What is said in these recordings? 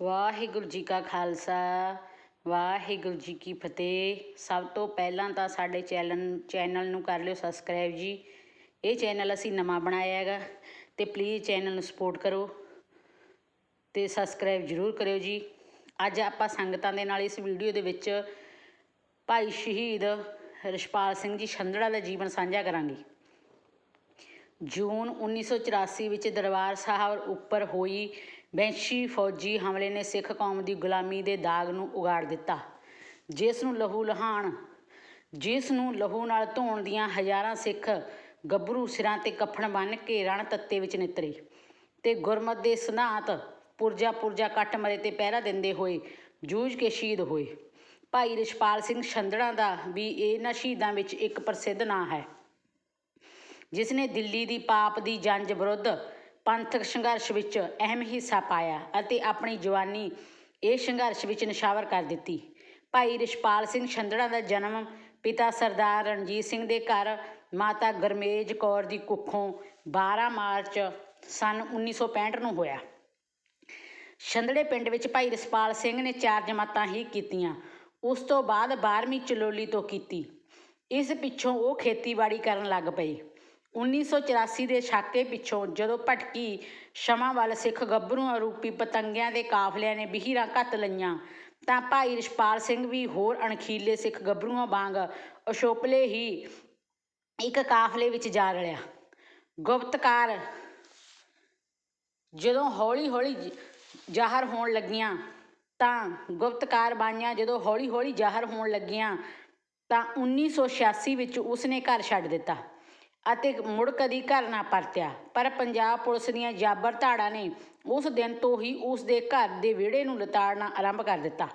ਵਾਹਿਗੁਰੂ ਜੀ ਕਾ ਖਾਲਸਾ, ਵਾਹਿਗੁਰੂ ਜੀ ਕੀ ਫਤਿਹ। ਸਭ ਤੋਂ ਪਹਿਲਾਂ ਤਾਂ ਸਾਡੇ ਚੈਨਲ ਚੈਨਲ ਨੂੰ ਕਰ ਲਿਓ ਸਬਸਕ੍ਰਾਈਬ ਜੀ। ਇਹ ਚੈਨਲ ਅਸੀਂ ਨਵਾਂ ਬਣਾਇਆ ਹੈਗਾ ਤੇ ਪਲੀਜ਼ ਚੈਨਲ ਨੂੰ ਸਪੋਰਟ ਕਰੋ ਤੇ ਸਬਸਕ੍ਰਾਈਬ ਜ਼ਰੂਰ ਕਰਿਓ ਜੀ। ਅੱਜ ਆਪਾਂ ਸੰਗਤਾਂ ਦੇ ਨਾਲ ਇਸ ਵੀਡੀਓ ਦੇ ਵਿੱਚ ਭਾਈ ਸ਼ਹੀਦ ਰਿਸ਼ਪਾਲ ਸਿੰਘ ਜੀ ਛੰਦੜਾ ਦਾ ਜੀਵਨ ਸਾਂਝਾ ਕਰਾਂਗੇ। ਜੂਨ 1984 ਵਿੱਚ ਦਰਬਾਰ ਸਾਹਿਬ ਉੱਪਰ ਹੋਈ ਵੈਸ਼ੀ ਫੌਜੀ ਹਮਲੇ ਨੇ ਸਿੱਖ ਕੌਮ ਦੀ ਗੁਲਾਮੀ ਦੇ ਦਾਗ ਨੂੰ ਉਗਾੜ ਦਿੱਤਾ। ਜਿਸ ਨੂੰ ਲਹੂ ਲਹਾਣ, ਜਿਸ ਨੂੰ ਲਹੂ ਨਾਲ ਧੋਣ ਦੀਆਂ ਹਜ਼ਾਰਾਂ ਸਿੱਖ ਗੱਭਰੂ ਸਿਰਾਂ ਤੇ ਕਫਨ ਬੰਨ੍ਹ ਕੇ ਰਣ ਤੱਤੇ ਵਿੱਚ ਨਿਤਰੇ ਤੇ ਗੁਰਮਤ ਦੇ ਸਿਧਾਂਤ ਪੁਰਜਾ ਪੁਰਜਾ ਕੱਟ ਮਰੇ ਤੇ ਪਹਿਰਾ ਦਿੰਦੇ ਹੋਏ ਜੂਝ ਕੇ ਸ਼ਹੀਦ ਹੋਏ। ਭਾਈ ਰਿਸ਼ਪਾਲ ਸਿੰਘ ਛੰਦੜਾ ਦਾ ਵੀ ਇਹਨਾਂ ਸ਼ਹੀਦਾਂ ਵਿੱਚ ਇੱਕ ਪ੍ਰਸਿੱਧ ਨਾਂ ਹੈ। ਜਿਸ ਨੇ ਦਿੱਲੀ ਦੀ ਪਾਪ ਦੀ ਜੰਜ ਵਿਰੁੱਧ ਪੰਥਕ ਸੰਘਰਸ਼ ਵਿੱਚ ਅਹਿਮ ਹਿੱਸਾ ਪਾਇਆ ਅਤੇ ਆਪਣੀ ਜਵਾਨੀ ਇਹ ਸੰਘਰਸ਼ ਵਿੱਚ ਨਿਸ਼ਾਵਰ ਕਰ ਦਿੱਤੀ। ਭਾਈ ਰਿਸ਼ਪਾਲ ਸਿੰਘ ਛੰਦੜਾ ਦਾ ਜਨਮ ਪਿਤਾ ਸਰਦਾਰ ਰਣਜੀਤ ਸਿੰਘ ਦੇ ਘਰ, ਮਾਤਾ ਗਰਮੇਜ ਕੌਰ ਦੀ ਕੁੱਖੋਂ 12 ਮਾਰਚ ਸਨ 1965 ਨੂੰ ਹੋਇਆ। ਛੰਦੜੇ ਪਿੰਡ ਵਿੱਚ ਭਾਈ ਰਿਸ਼ਪਾਲ ਸਿੰਘ ਨੇ ਚਾਰ ਜਮਾਤਾਂ ਹੀ ਕੀਤੀਆਂ, ਉਸ ਤੋਂ ਬਾਅਦ 12ਵੀਂ ਚਲੋਲੀ ਤੋਂ ਕੀਤੀ। ਇਸ ਪਿੱਛੋਂ ਉਹ ਖੇਤੀਬਾੜੀ ਕਰਨ ਲੱਗ ਪਏ 1984 ਦੇ ਛਾਕੇ ਪਿੱਛੋਂ ਜਦੋਂ ਭਟਕੀ, ਸ਼ਮਾ ਵੱਲ ਸਿੱਖ ਗੱਭਰੂਆਂ ਰੂਪੀ ਪਤੰਗਿਆਂ ਦੇ ਕਾਫਲਿਆਂ ਨੇ ਬਿਹੀਰਾਂ ਘੱਤ ਲਈਆਂ, ਤਾਂ ਭਾਈ ਰਿਸ਼ਪਾਲ ਸਿੰਘ ਵੀ ਹੋਰ ਅਣਖੀਲੇ ਸਿੱਖ ਗੱਭਰੂਆਂ ਵਾਂਗ ਅਸ਼ੋਪਲੇ ਹੀ ਇੱਕ ਕਾਫਲੇ ਵਿੱਚ ਜਾ ਰਲਿਆ। ਗੁਪਤਕਾਰ ਜਦੋਂ ਹੌਲੀ ਹੌਲੀ ਜ਼ਾਹਰ ਹੋਣ ਲੱਗੀਆਂ, ਤਾਂ ਗੁਪਤਕਾਰ ਬਾਈਆਂ ਜਦੋਂ ਹੌਲੀ ਹੌਲੀ ਜ਼ਾਹਰ ਹੋਣ ਲੱਗੀਆਂ, ਤਾਂ 1986 ਵਿੱਚ ਉਸਨੇ ਘਰ ਛੱਡ ਦਿੱਤਾ। ਅਤੇ ਮੁੜ ਕਦੀ ਘਰ ਨਾ ਪਰਤਿਆ। ਪਰ ਪੰਜਾਬ ਪੁਲਿਸ ਦੀਆਂ ਜਾਬਰ ਧਾੜਾਂ ਨੇ ਉਸ ਦਿਨ ਤੋਂ ਹੀ ਉਸ ਦੇ ਘਰ ਦੇ ਵਿਹੜੇ ਨੂੰ ਲਤਾੜਨਾ ਆਰੰਭ ਕਰ ਦਿੱਤਾ।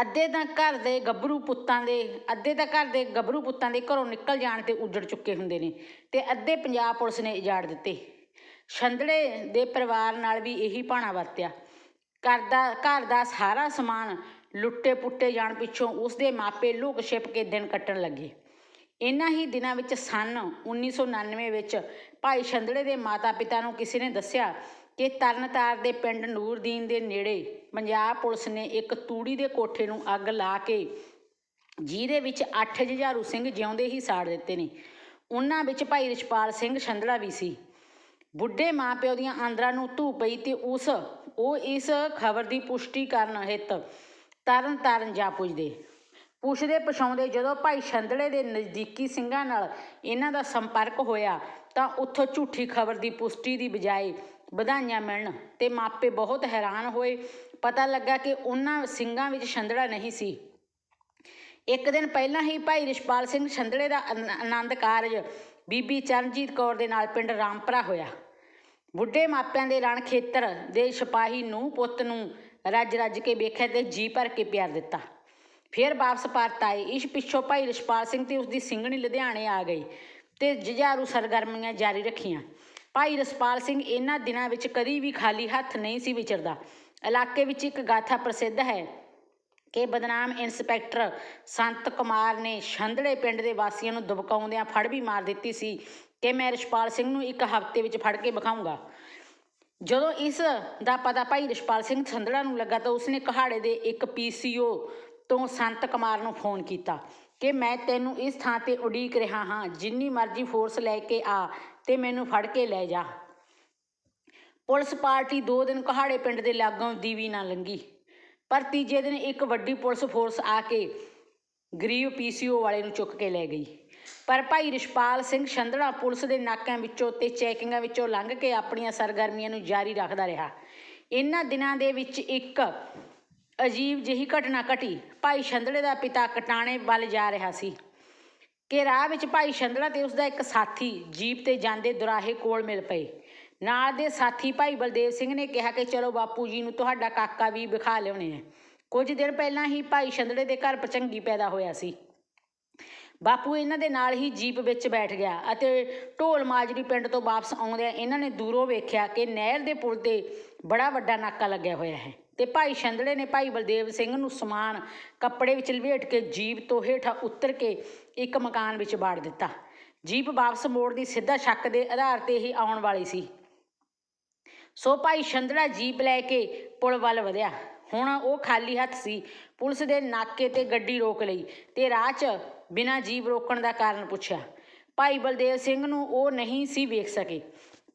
ਅੱਧੇ ਤਾਂ ਘਰ ਦੇ ਗੱਭਰੂ ਪੁੱਤਾਂ ਦੇ, ਅੱਧੇ ਤਾਂ ਘਰ ਦੇ ਗੱਭਰੂ ਪੁੱਤਾਂ ਦੇ ਘਰੋਂ ਨਿਕਲ ਜਾਣ ਤੇ ਉੱਜੜ ਚੁੱਕੇ ਹੁੰਦੇ ਨੇ ਤੇ ਅੱਧੇ ਪੰਜਾਬ ਪੁਲਿਸ ਨੇ ਉਜਾੜ ਦਿੱਤੇ। ਛੰਦੜੇ ਦੇ ਪਰਿਵਾਰ ਨਾਲ ਵੀ ਇਹੀ ਭਾਣਾ ਵਰਤਿਆ। ਘਰ ਦਾ ਘਰ ਦਾ ਸਾਰਾ ਸਮਾਨ ਲੁੱਟੇ ਪੁੱਟੇ ਜਾਣ ਪਿੱਛੋਂ ਉਸ ਦੇ ਮਾਪੇ ਲੁਕ ਛਿਪ ਕੇ ਦਿਨ ਕੱਟਣ ਲੱਗੇ। ਇਨ੍ਹਾਂ ਹੀ ਦਿਨਾਂ ਵਿੱਚ ਸਨ 1999 ਵਿੱਚ ਭਾਈ ਛੰਦੜੇ ਦੇ ਮਾਤਾ-ਪਿਤਾ ਨੂੰ ਕਿਸੇ ਨੇ ਦੱਸਿਆ ਕਿ ਤਰਨਤਾਰ ਦੇ ਪਿੰਡ ਨੂਰਦੀਨ ਦੇ ਨੇੜੇ ਪੰਜਾਬ ਪੁਲਿਸ ਨੇ ਇੱਕ ਤੂੜੀ ਦੇ ਕੋਠੇ ਨੂੰ ਅੱਗ ਲਾ ਕੇ ਜਿਹਦੇ ਵਿੱਚ 8 ਜਝਾਰੂ ਸਿੰਘ ਜਿਉਂਦੇ ਹੀ ਸਾੜ ਦਿੱਤੇ ਨੇ। ਉਹਨਾਂ ਵਿੱਚ ਭਾਈ ਰਿਸ਼ਪਾਲ ਸਿੰਘ ਛੰਦੜਾ ਵੀ ਸੀ। ਬੁੱਢੇ ਮਾਪਿਓ ਦੀਆਂ ਆਂਦਰਾਂ ਨੂੰ ਧੂ ਪਈ ਤੇ ਉਸ, ਉਹ ਇਸ ਖਬਰ ਦੀ ਪੁਸ਼ਟੀ ਕਰਨ ਹਿੱਤ ਤਰਨ ਤਾਰਨ ਜਾ ਪੁੱਜਦੇ। ਪੁੱਛਦੇ ਪਛਾਉਂਦੇ ਜਦੋਂ ਭਾਈ ਛੰਦੜੇ ਦੇ ਨਜ਼ਦੀਕੀ ਸਿੰਘਾਂ ਨਾਲ ਇਹਨਾਂ ਦਾ ਸੰਪਰਕ ਹੋਇਆ ਤਾਂ ਉੱਥੋਂ ਝੂਠੀ ਖਬਰ ਦੀ ਪੁਸ਼ਟੀ ਦੀ ਬਜਾਏ ਵਧਾਈਆਂ ਮਿਲਣ ਤੇ ਮਾਪੇ ਬਹੁਤ ਹੈਰਾਨ ਹੋਏ। ਪਤਾ ਲੱਗਾ ਕਿ ਉਹਨਾਂ ਸਿੰਘਾਂ ਵਿੱਚ ਛੰਦੜਾ ਨਹੀਂ ਸੀ। ਇੱਕ ਦਿਨ ਪਹਿਲਾਂ ਹੀ ਭਾਈ ਰਿਸ਼ਪਾਲ ਸਿੰਘ ਛੰਦੜੇ ਦਾ ਆਨ- ਆਨੰਦ ਕਾਰਜ ਬੀਬੀ ਚਰਨਜੀਤ ਕੌਰ ਦੇ ਨਾਲ ਪਿੰਡ ਰਾਮਪਰਾ ਹੋਇਆ। ਬੁੱਢੇ ਮਾਪਿਆਂ ਦੇ ਰਣ ਖੇਤਰ ਦੇ ਸਿਪਾਹੀ ਨੂੰ ਪੁੱਤ ਨੂੰ ਰੱਜ ਰੱਜ ਕੇ ਵੇਖਿਆ ਤੇ ਜੀ ਭਰ ਕੇ ਪਿਆਰ ਦਿੱਤਾ। ਫਿਰ ਵਾਪਸ ਪਰਤ ਆਏ ਇਸ ਪਿੱਛੋਂ ਭਾਈ ਰਛਪਾਲ ਸਿੰਘ ਤੇ ਉਸਦੀ ਸਿੰਘਣੀ ਲੁਧਿਆਣੇ ਆ ਗਈ ਤੇ ਜੁਝਾਰੂ ਸਰਗਰਮੀਆਂ ਜਾਰੀ ਰੱਖੀਆਂ। ਭਾਈ ਰਸਪਾਲ ਸਿੰਘ ਇਹਨਾਂ ਦਿਨਾਂ ਵਿੱਚ ਕਦੀ ਵੀ ਖਾਲੀ ਹੱਥ ਨਹੀਂ ਸੀ ਵਿਚਰਦਾ। ਇਲਾਕੇ ਵਿੱਚ ਇੱਕ ਗਾਥਾ ਪ੍ਰਸਿੱਧ ਹੈ ਕਿ ਬਦਨਾਮ ਇੰਸਪੈਕਟਰ ਸੰਤ ਕੁਮਾਰ ਨੇ ਛੰਦੜੇ ਪਿੰਡ ਦੇ ਵਾਸੀਆਂ ਨੂੰ ਦਬਕਾਉਂਦਿਆਂ ਫੜ ਵੀ ਮਾਰ ਦਿੱਤੀ ਸੀ ਕਿ ਮੈਂ ਰਿਸ਼ਪਾਲ ਸਿੰਘ ਨੂੰ ਇੱਕ ਹਫ਼ਤੇ ਵਿੱਚ ਫੜ ਕੇ ਵਿਖਾਊਂਗਾ। ਜਦੋਂ ਇਸ ਦਾ ਪਤਾ ਭਾਈ ਰਿਸ਼ਪਾਲ ਸਿੰਘ ਛੰਦੜਾ ਨੂੰ ਲੱਗਾ ਤਾਂ ਉਸਨੇ ਕਹਾੜੇ ਦੇ ਇੱਕ ਪੀਸੀਓ ਤੋਂ ਸੰਤ ਕੁਮਾਰ ਨੂੰ ਫੋਨ ਕੀਤਾ ਕਿ ਮੈਂ ਤੈਨੂੰ ਇਸ ਥਾਂ ਤੇ ਉਡੀਕ ਰਿਹਾ ਹਾਂ, ਜਿੰਨੀ ਮਰਜ਼ੀ ਫੋਰਸ ਲੈ ਕੇ ਆ ਤੇ ਮੈਨੂੰ ਫੜ ਕੇ ਲੈ ਜਾ। ਪੁਲਿਸ ਪਾਰਟੀ ਦੋ ਦਿਨ ਕਹਾੜੇ ਪਿੰਡ ਦੇ ਲਾਗੋਂ ਦੀਵੀ ਨਾ ਲੰਗੀ ਪਰ ਤੀਜੇ ਦਿਨ ਇੱਕ ਵੱਡੀ ਪੁਲਿਸ ਫੋਰਸ ਆ ਕੇ ਗਰੀਬ ਪੀਸੀਓ ਵਾਲੇ ਨੂੰ ਚੁੱਕ ਕੇ ਲੈ ਗਈ। ਪਰ ਭਾਈ ਰਿਸ਼ਪਾਲ ਸਿੰਘ ਛੰਦੜਾ ਪੁਲਿਸ ਦੇ ਨਾਕਿਆਂ ਵਿੱਚੋਂ ਤੇ ਚੈਕਿੰਗਾਂ ਵਿੱਚੋਂ ਲੰਘ ਕੇ ਆਪਣੀਆਂ ਸਰਗਰਮੀਆਂ ਨੂੰ ਜਾਰੀ ਰੱਖਦਾ ਰਿਹਾ। ਇਹਨਾਂ ਦਿਨਾਂ ਦੇ ਵਿੱਚ ਇੱਕ ਅਜੀਬ ਜਿਹੀ ਘਟਨਾ ਘਟੀ। ਭਾਈ ਛੰਦੜੇ ਦਾ ਪਿਤਾ ਕਟਾਣੇ ਵੱਲ ਜਾ ਰਿਹਾ ਸੀ। ਕਿ ਰਾਹ ਵਿੱਚ ਭਾਈ ਛੰਦੜਾ ਤੇ ਉਸਦਾ ਇੱਕ ਸਾਥੀ ਜੀਪ ਤੇ ਜਾਂਦੇ ਦੁਰਾਹੇ ਕੋਲ ਮਿਲ ਪਏ। ਨਾਲ ਦੇ ਸਾਥੀ ਭਾਈ ਬਲਦੇਵ ਸਿੰਘ ਨੇ ਕਿਹਾ ਕਿ, ਚਲੋ ਬਾਪੂ ਜੀ ਨੂੰ ਤੁਹਾਡਾ ਕਾਕਾ ਵੀ ਵਿਖਾ ਲਿਆਉਣੇ ਆ। ਕੁਝ ਦਿਨ ਪਹਿਲਾਂ ਹੀ ਭਾਈ ਛੰਦੜੇ ਦੇ ਘਰ ਪਚੰਗੀ ਪੈਦਾ ਹੋਇਆ ਸੀ। ਬਾਪੂ ਇਹਨਾਂ ਦੇ ਨਾਲ ਹੀ ਜੀਪ ਵਿੱਚ ਬੈਠ ਗਿਆ ਅਤੇ ਢੋਲ ਮਾਜਰੀ ਪਿੰਡ ਤੋਂ ਵਾਪਸ ਆਉਂਦਿਆਂ ਇਹਨਾਂ ਨੇ ਦੂਰੋਂ ਵੇਖਿਆ ਕਿ ਨਹਿਰ ਦੇ ਪੁਲ ਤੇ ਬੜਾ ਵੱਡਾ ਨਾਕਾ ਲੱਗਿਆ ਹੋਇਆ ਹੈ। ਤੇ ਭਾਈ ਛੰਦੜੇ ਨੇ ਭਾਈ ਬਲਦੇਵ ਸਿੰਘ ਨੂੰ ਸਮਾਨ ਕੱਪੜੇ ਵਿੱਚ ਲਵੇਟ ਕੇ ਜੀਪ ਤੋਂ ਹੇਠਾਂ ਉਤਰ ਕੇ ਇੱਕ ਮਕਾਨ ਵਿੱਚ ਬਾੜ ਦਿੱਤਾ। ਜੀਪ ਵਾਪਸ ਮੋੜ ਦੀ ਸਿੱਧਾ ਸ਼ੱਕ ਦੇ ਆਧਾਰ ਤੇ ਹੀ ਆਉਣ ਵਾਲੀ ਸੀ। ਸੋ ਭਾਈ ਛੰਦੜਾ ਜੀਪ ਲੈ ਕੇ ਪੁਲ ਵੱਲ ਵਧਿਆ। ਹੁਣ ਉਹ ਖਾਲੀ ਹੱਥ ਸੀ। ਪੁਲਿਸ ਦੇ ਨਾਕੇ ਤੇ ਗੱਡੀ ਰੋਕ ਲਈ ਤੇ ਰਾਹ 'ਚ ਬਿਨਾਂ ਜੀਪ ਰੋਕਣ ਦਾ ਕਾਰਨ ਪੁੱਛਿਆ। ਭਾਈ ਬਲਦੇਵ ਸਿੰਘ ਨੂੰ ਉਹ ਨਹੀਂ ਸੀ ਵੇਖ ਸਕੇ।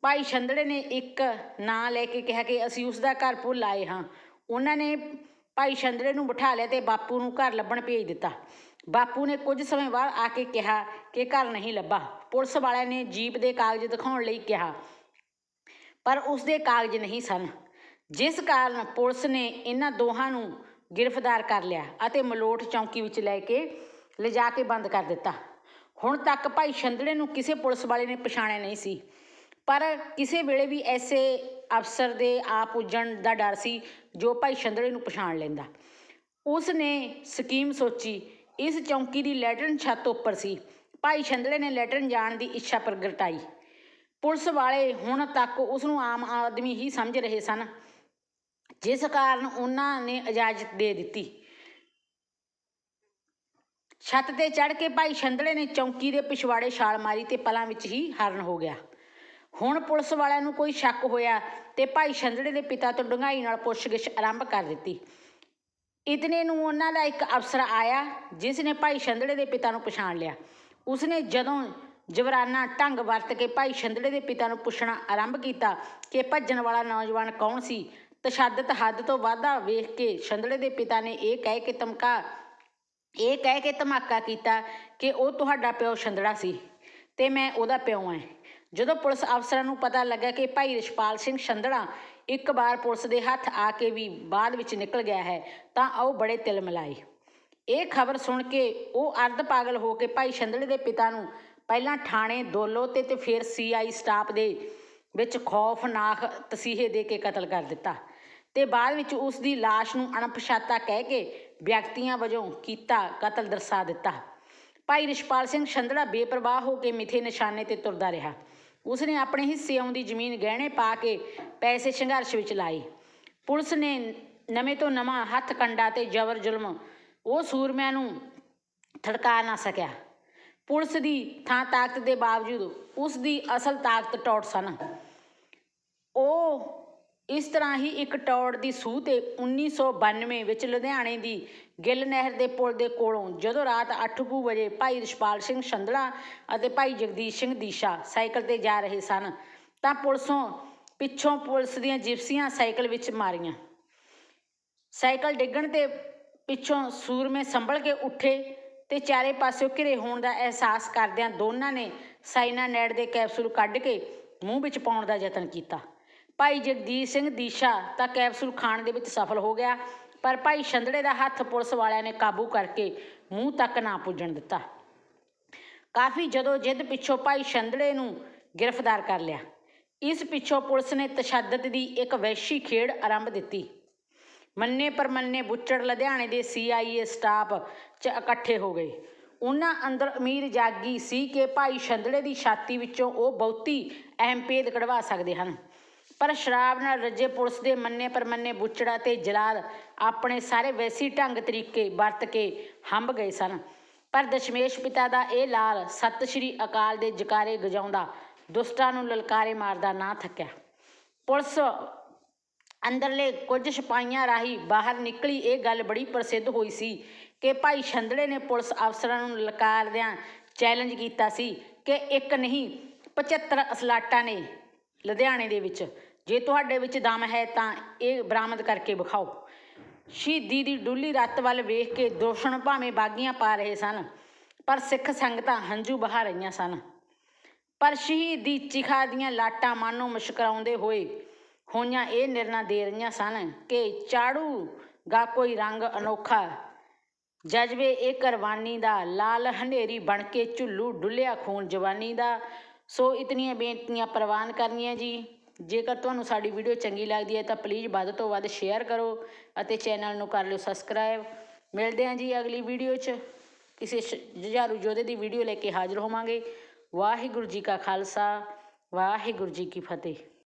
ਭਾਈ ਛੰਦੜੇ ਨੇ ਇੱਕ ਨਾਂ ਲੈ ਕੇ ਕਿਹਾ ਕਿ ਅਸੀਂ ਉਸ ਦਾ ਘਰ ਭੁੱਲ ਆਏ ਹਾਂ। ਉਹਨਾਂ ਨੇ ਭਾਈ ਛੰਦੜੇ ਨੂੰ ਬਿਠਾ ਲਿਆ ਤੇ ਬਾਪੂ ਨੂੰ ਘਰ ਲੱਭਣ ਭੇਜ ਦਿੱਤਾ। ਬਾਪੂ ਨੇ ਕੁਝ ਸਮੇਂ ਬਾਅਦ ਆ ਕੇ ਕਿਹਾ ਕਿ ਘਰ ਨਹੀਂ ਲੱਭਾ। ਪੁਲਿਸ ਵਾਲਿਆਂ ਨੇ ਜੀਪ ਦੇ ਕਾਗਜ਼ ਦਿਖਾਉਣ ਲਈ ਕਿਹਾ, ਪਰ ਉਸ ਦੇ ਕਾਗਜ਼ ਨਹੀਂ ਸਨ। ਜਿਸ ਕਾਰਨ ਪੁਲਿਸ ਨੇ ਇਹਨਾਂ ਦੋਹਾਂ ਨੂੰ ਗ੍ਰਿਫਤਾਰ ਕਰ ਲਿਆ ਅਤੇ ਮਲੋਟ ਚੌਂਕੀ ਵਿੱਚ ਲੈ ਕੇ ਲਿਜਾ ਕੇ ਬੰਦ ਕਰ ਦਿੱਤਾ। ਹੁਣ ਤੱਕ ਭਾਈ ਛੰਦੜੇ ਨੂੰ ਕਿਸੇ ਪੁਲਿਸ ਵਾਲੇ ਨੇ ਪਛਾਣਿਆ ਨਹੀਂ ਸੀ। ਪਰ ਕਿਸੇ ਵੇਲੇ ਵੀ ਐਸੇ ਅਫਸਰ ਦੇ ਆ ਪੁੱਜਣ ਦਾ ਡਰ ਸੀ, ਜੋ ਭਾਈ ਛੰਦੜੇ ਨੂੰ ਪਛਾਣ ਲੈਂਦਾ। ਉਸ ਨੇ ਸਕੀਮ ਸੋਚੀ। ਇਸ ਚੌਂਕੀ ਦੀ ਲੈਟਰਨ ਛੱਤ ਉੱਪਰ ਸੀ। ਭਾਈ ਛੰਦੜੇ ਨੇ ਲੈਟਰਨ ਜਾਣ ਦੀ ਇੱਛਾ ਪ੍ਰਗਟਾਈ। ਪੁਲਿਸ ਵਾਲੇ ਹੁਣ ਤੱਕ ਉਸ ਨੂੰ ਆਮ ਆਦਮੀ ਹੀ ਸਮਝ ਰਹੇ ਸਨ। ਜਿਸ ਕਾਰਨ ਉਹਨਾਂ ਨੇ ਇਜਾਜ਼ਤ ਦੇ ਦਿੱਤੀ। ਛੱਤ ਤੇ ਚੜ ਕੇ ਭਾਈ ਛੰਦੜੇ ਨੇ ਚੌਂਕੀ ਦੇ ਪਿਛਵਾੜੇ ਛਾਲ ਮਾਰੀ ਤੇ ਪਲਾਂ ਵਿੱਚ ਹੀ ਹਰਨ ਹੋ ਗਿਆ। ਹੁਣ ਪੁਲਿਸ ਵਾਲਿਆਂ ਨੂੰ ਕੋਈ ਸ਼ੱਕ ਹੋਇਆ ਤੇ ਭਾਈ ਛੰਦੜੇ ਦੇ ਪਿਤਾ ਤੋਂ ਡੂੰਘਾਈ ਨਾਲ ਪੁੱਛਗਿੱਛ ਆਰੰਭ ਕਰ ਦਿੱਤੀ। ਇਤਨੇ ਨੂੰ ਉਹਨਾਂ ਦਾ ਇੱਕ ਅਫਸਰ ਆਇਆ, ਜਿਸ ਨੇ ਭਾਈ ਛੰਦੜੇ ਦੇ ਪਿਤਾ ਨੂੰ ਪਛਾਣ ਲਿਆ। ਉਸਨੇ ਜਦੋਂ ਜਵਰਾਨਾ ਢੰਗ ਵਰਤ ਕੇ ਭਾਈ ਛੰਦੜੇ ਦੇ ਪਿਤਾ ਨੂੰ ਪੁੱਛਣਾ ਆਰੰਭ ਕੀਤਾ ਕਿ ਭੱਜਣ ਵਾਲਾ ਨੌਜਵਾਨ ਕੌਣ ਸੀ ਤਸ਼ੱਦਦ ਹੱਦ ਤੋਂ ਵਾਧਾ ਵੇਖ ਕੇ ਛੰਦੜੇ ਦੇ ਪਿਤਾ ਨੇ ਇਹ ਕਹਿ ਕੇ ਧਮਕਾ, ਇਹ ਕਹਿ ਕੇ ਧਮਾਕਾ ਕੀਤਾ ਕਿ ਉਹ ਤੁਹਾਡਾ ਪਿਓ ਛੰਦੜਾ ਸੀ ਤੇ ਮੈਂ ਉਹਦਾ ਪਿਓ ਹਾਂ। ਜਦੋਂ ਪੁਲਿਸ ਅਫਸਰਾਂ ਨੂੰ ਪਤਾ ਲੱਗਾ ਕਿ ਭਾਈ ਰਿਸ਼ਪਾਲ ਸਿੰਘ ਛੰਦੜਾ ਇੱਕ ਵਾਰ ਪੁਲਿਸ ਦੇ ਹੱਥ ਆ ਕੇ ਵੀ ਬਾਅਦ ਵਿੱਚ ਨਿਕਲ ਗਿਆ ਹੈ, ਤਾਂ ਉਹ ਬੜੇ ਤਿਲ ਮਿਲਾਏ ਇਹ ਖਬਰ ਸੁਣ ਕੇ ਉਹ ਅਰਧ ਪਾਗਲ ਹੋ ਕੇ ਭਾਈ ਛੰਦੜੇ ਦੇ ਪਿਤਾ ਨੂੰ ਪਹਿਲਾਂ ਥਾਣੇ ਦੋਲੋ ਤੇ ਤੇ ਫਿਰ ਸੀਆਈ ਸਟਾਫ ਦੇ ਵਿੱਚ ਖੌਫਨਾਕ ਤਸੀਹੇ ਦੇ ਕੇ ਕਤਲ ਕਰ ਦਿੱਤਾ ਤੇ ਬਾਅਦ ਵਿੱਚ ਉਸ ਦੀ ਲਾਸ਼ ਨੂੰ ਅਣਪਛਾਤਾ ਕਹਿ ਕੇ ਵਿਅਕਤੀਆਂ ਵਜੋਂ ਕੀਤਾ ਕਤਲ ਦਰਸਾ ਦਿੱਤਾ। ਭਾਈ ਰਿਸ਼ਪਾਲ ਸਿੰਘ ਛੰਦੜਾ ਬੇਪਰਵਾਹ ਹੋ ਕੇ ਮਿੱਥੇ ਨਿਸ਼ਾਨੇ ਤੇ ਤੁਰਦਾ ਰਿਹਾ। ਉਸਨੇ ਆਪਣੇ ਹਿੱਸੇ ਆਉਂਦੀ ਜ਼ਮੀਨ ਗਹਿਣੇ ਪਾ ਕੇ ਪੈਸੇ ਸੰਘਰਸ਼ ਵਿੱਚ ਲਾਏ। ਪੁਲਿਸ ਨੇ ਨਵੇਂ ਤੋਂ ਨਵਾਂ ਹੱਥ ਕੰਡਾ ਤੇ ਜ਼ਬਰ ਜ਼ੁਲਮ ਉਹ ਸੂਰਮਿਆਂ ਨੂੰ ਥੜਕਾ ਨਾ ਸਕਿਆ। ਪੁਲਿਸ ਦੀ ਥਾਂ ਤਾਕਤ ਦੇ ਬਾਵਜੂਦ ਉਸ ਦੀ ਅਸਲ ਤਾਕਤ ਟੌਟ ਸਨ। ਉਹ ਇਸ ਤਰ੍ਹਾਂ ਹੀ ਇੱਕ ਟੌੜ ਦੀ ਸੂਹ ਤੇ 1992 ਵਿੱਚ ਲੁਧਿਆਣੇ ਦੀ ਗਿੱਲ ਨਹਿਰ ਦੇ ਪੁਲ ਦੇ ਕੋਲੋਂ ਜਦੋਂ ਰਾਤ 8 ਕੁ ਵਜੇ ਭਾਈ ਰਿਸ਼ਪਾਲ ਸਿੰਘ ਛੰਦੜਾ ਅਤੇ ਭਾਈ ਜਗਦੀਸ਼ ਸਿੰਘ ਦੀਸ਼ਾ ਸਾਈਕਲ ਤੇ ਜਾ ਰਹੇ ਸਨ, ਤਾਂ ਪੁਲਿਸੋਂ ਪਿੱਛੋਂ ਪੁਲਿਸ ਦੀਆਂ ਜਿਪਸੀਆਂ ਸਾਈਕਲ ਵਿੱਚ ਮਾਰੀਆਂ। ਸਾਈਕਲ ਡਿੱਗਣ ਤੇ ਪਿੱਛੋਂ ਸੂਰਮੇ ਸੰਭਲ ਕੇ ਉੱਠੇ ਤੇ ਚਾਰੇ ਪਾਸਿਓਂ ਘਿਰੇ ਹੋਣ ਦਾ ਅਹਿਸਾਸ ਕਰਦਿਆਂ ਦੋਨਾਂ ਨੇ ਸਾਈਨਾਨੈਡ ਦੇ ਕੈਪਸੂਲ ਕੱਢ ਕੇ ਮੂੰਹ ਵਿੱਚ ਪਾਉਣ ਦਾ ਯਤਨ ਕੀਤਾ। ਭਾਈ ਜਗਦੀਸ਼ ਸਿੰਘ ਦੀਸ਼ਾ ਤਾਂ ਕੈਪਸੂਲ ਖਾਣ ਦੇ ਵਿੱਚ ਸਫਲ ਹੋ ਗਿਆ, ਪਰ ਭਾਈ ਛੰਦੜੇ ਦਾ ਹੱਥ ਪੁਲਿਸ ਵਾਲਿਆਂ ਨੇ ਕਾਬੂ ਕਰਕੇ ਮੂੰਹ ਤੱਕ ਨਾ ਪੁੱਜਣ ਦਿੱਤਾ। ਕਾਫੀ ਜਦੋਂ ਜਿੱਦ ਪਿੱਛੋਂ ਭਾਈ ਛੰਦੜੇ ਨੂੰ ਗ੍ਰਿਫਤਾਰ ਕਰ ਲਿਆ। ਇਸ ਪਿੱਛੋਂ ਪੁਲਿਸ ਨੇ ਤਸ਼ੱਦਦ ਦੀ ਇੱਕ ਵੈਸ਼ੀ ਖੇਡ ਆਰੰਭ ਦਿੱਤੀ। ਮੰਨੇ ਪਰਮੰਨੇ ਬੁੱਚੜ ਲੁਧਿਆਣੇ ਦੇ ਸੀਆਈਏ ਸਟਾਫ 'ਚ ਇਕੱਠੇ ਹੋ ਗਏ। ਉਹਨਾਂ ਅੰਦਰ ਅਮੀਰ ਜਾਗੀ ਸੀ ਕਿ ਭਾਈ ਛੰਦੜੇ ਦੀ ਛਾਤੀ ਵਿੱਚੋਂ ਉਹ ਬਹੁਤੀ ਅਹਿਮ ਭੇਦ ਕਢਵਾ ਸਕਦੇ ਹਨ। ਪਰ ਸ਼ਰਾਬ ਨਾਲ ਰੱਜੇ ਪੁਲਿਸ ਦੇ ਮੰਨੇ ਪਰਮੰਨੇ ਬੁੱਚੜਾ ਤੇ ਜਲਾਦ ਆਪਣੇ ਸਾਰੇ ਵੈਸੀ ਢੰਗ ਤਰੀਕੇ ਵਰਤ ਕੇ ਹੰਬ ਗਏ ਸਨ। ਪਰ ਦਸ਼ਮੇਸ਼ ਪਿਤਾ ਦਾ ਇਹ ਲਾਲ ਸਤਿ ਸ਼੍ਰੀ ਅਕਾਲ ਦੇ ਜਕਾਰੇ ਗਜਾਉਂਦਾ ਦੁਸ਼ਟਾਂ ਨੂੰ ਲਲਕਾਰੇ ਮਾਰਦਾ ਨਾ ਥੱਕਿਆ। ਪੁਲਿਸ ਅੰਦਰਲੇ ਕੁਝ ਸਿਪਾਹੀਆਂ ਰਾਹੀਂ ਬਾਹਰ ਨਿਕਲੀ। ਇਹ ਗੱਲ ਬੜੀ ਪ੍ਰਸਿੱਧ ਹੋਈ ਸੀ ਕਿ ਭਾਈ ਛੰਦੜੇ ਨੇ ਪੁਲਿਸ ਅਫਸਰਾਂ ਨੂੰ ਲਲਕਾਰਦਿਆਂ ਚੈਲੰਜ ਕੀਤਾ ਸੀ ਕਿ ਇੱਕ ਨਹੀਂ 75 ਅਸਲਾਟਾਂ ਨੇ ਲੁਧਿਆਣੇ ਦੇ ਵਿੱਚ। ਜੇ ਤੁਹਾਡੇ ਵਿੱਚ ਦਮ ਹੈ ਤਾਂ ਇਹ ਬਰਾਮਦ ਕਰਕੇ ਵਿਖਾਓ। ਸ਼ਹੀਦੀ ਦੀ ਡੁੱਲੀ ਰੱਤ ਵੱਲ ਵੇਖ ਕੇ ਦੋਸ਼ਣ ਭਾਵੇਂ ਬਾਗੀਆਂ ਪਾ ਰਹੇ ਸਨ, ਪਰ ਸਿੱਖ ਸੰਗਤਾਂ ਹੰਝੂ ਬਹਾ ਰਹੀਆਂ ਸਨ। ਪਰ ਸ਼ਹੀਦੀ ਚਿਖਾ ਦੀਆਂ ਲਾਟਾਂ ਮਨ ਨੂੰ ਮੁਸ਼ਕਰਾਉਂਦੇ ਹੋਏ ਹੋਈਆਂ ਇਹ ਨਿਰਣਾ ਦੇ ਰਹੀਆਂ ਸਨ ਕਿ ਚਾੜੂ ਗਾ ਕੋਈ ਰੰਗ ਅਨੋਖਾ। ਜਜ਼ਬੇ ਇਹ ਕੁਰਬਾਨੀ ਦਾ ਲਾਲ ਹਨੇਰੀ ਬਣ ਕੇ ਝੁੱਲੂ ਡੁੱਲਿਆ ਖੂਨ ਜਵਾਨੀ ਦਾ। ਸੋ ਇਤਨੀਆਂ ਬੇਨਤੀਆਂ ਪ੍ਰਵਾਨ ਕਰਨੀਆਂ ਜੀ। ਜੇਕਰ ਤੁਹਾਨੂੰ ਸਾਡੀ ਵੀਡੀਓ ਚੰਗੀ ਲੱਗਦੀ ਹੈ ਤਾਂ ਪਲੀਜ਼ ਵੱਧ ਤੋਂ ਵੱਧ ਸ਼ੇਅਰ ਕਰੋ ਅਤੇ ਚੈਨਲ ਨੂੰ ਕਰ ਲਿਓ ਸਬਸਕ੍ਰਾਈਬ ਮਿਲਦੇ ਹਾਂ ਜੀ ਅਗਲੀ ਵੀਡੀਓ 'ਚ। ਕਿਸੇ ਸ਼- ਜੁਝਾਰੂ ਯੋਧੇ ਦੀ ਵੀਡੀਓ ਲੈ ਕੇ ਹਾਜ਼ਰ ਹੋਵਾਂਗੇ। ਵਾਹਿਗੁਰੂ ਜੀ ਕਾ ਖਾਲਸਾ, ਵਾਹਿਗੁਰੂ ਜੀ ਕੀ ਫਤਿਹ।